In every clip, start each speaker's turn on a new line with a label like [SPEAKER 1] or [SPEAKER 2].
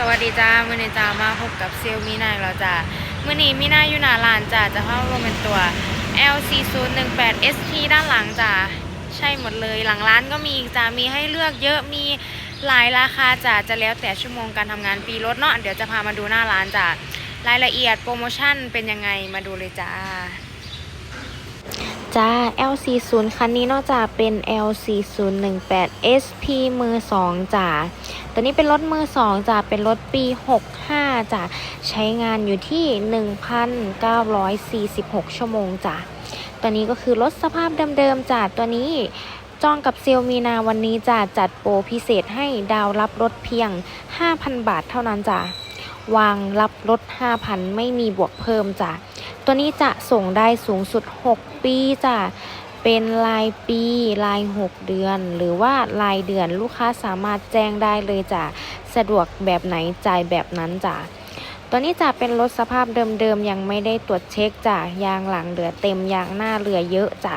[SPEAKER 1] สวัสดีจ้ามื่อนี้จ้ามาพบกับเซลมีนาอีกแล้วจ้ามื่อนี้มีนาอยู่หน้าร้านจ้าจะเข้ารวมเป็นตัว L4018 ST ด้านหลังจ้าใช่หมดเลยหลังร้านก็มีอีกจ้ามีให้เลือกเยอะมีหลายราคาจ้าจะแล้วแต่ชั่วโมงการทำงานปีรถเนาะเดี๋ยวจะพามาดูหน้าร้านจ้ารายละเอียดโปรโมชั่นเป็นยังไงมาดูเลยจ้าจ้า L40 คันนี้นอกจากเป็น L4018 SP มือ2จ้า ตัวนี้เป็นรถมือ2จ้าเป็นรถปี 65จ้าใช้งานอยู่ที่ 1,946 ชั่วโมงจ้าตัวนี้ก็คือรถสภาพเดิมๆจ้าตัวนี้จองกับเซลมีนาวันนี้จ้าจัดโปรพิเศษให้ดาวรับรถเพียง 5,000 บาทเท่านั้นจ้าวางรับรถ 5,000 ไม่มีบวกเพิ่มจ้าตัวนี้จะส่งได้สูงสุด 6 ปีจ้ะ เป็นรายปีราย 6 เดือน หรือว่ารายเดือนลูกค้าสามารถแจ้งได้เลยจ้ะสะดวกแบบไหนจ่ายแบบนั้นจ้ะตัวนี้จะเป็นรถสภาพเดิมๆยังไม่ได้ตรวจเช็คจ้ะยางหลังเหลือเต็มยางหน้าเหลือเยอะจ้ะ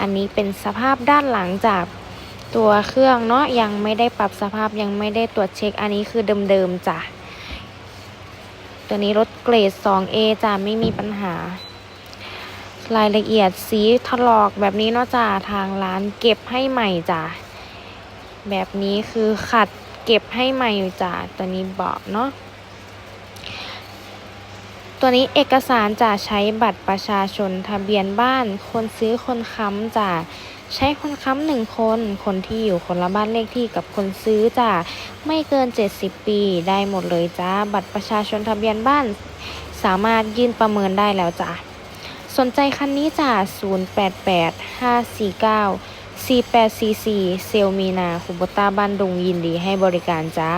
[SPEAKER 1] อันนี้เป็นสภาพด้านหลังจากตัวเครื่องเนาะยังไม่ได้ปรับสภาพยังไม่ได้ตรวจเช็ค อันนี้คือเดิมๆจ้ะตัวนี้รถเกรด 2A จ้ะไม่มีปัญหา รายละเอียดสีถลอกแบบนี้เนาะจ้ะทางร้านเก็บให้ใหม่จ้ะแบบนี้คือขัดเก็บให้ใหม่จ้ะตัวนี้เบาะเนาะตัวนี้เอกสารจะใช้บัตรประชาชนทะเบียนบ้าน คนซื้อคนค้ำจ้ะใช้คนค้ำหนึ่งคน คนที่อยู่คนละบ้านเลขที่กับคนซื้อจ้ะไม่เกิน 70 ปีได้หมดเลยจ้า บัตรประชาชนทะเบียนบ้าน สามารถยื่นประเมินได้แล้วจ้า สนใจคันนี้จ้า088 549 4844 เซลมีนาคุบต้าบ้านดุงยินดีให้บริการจ้า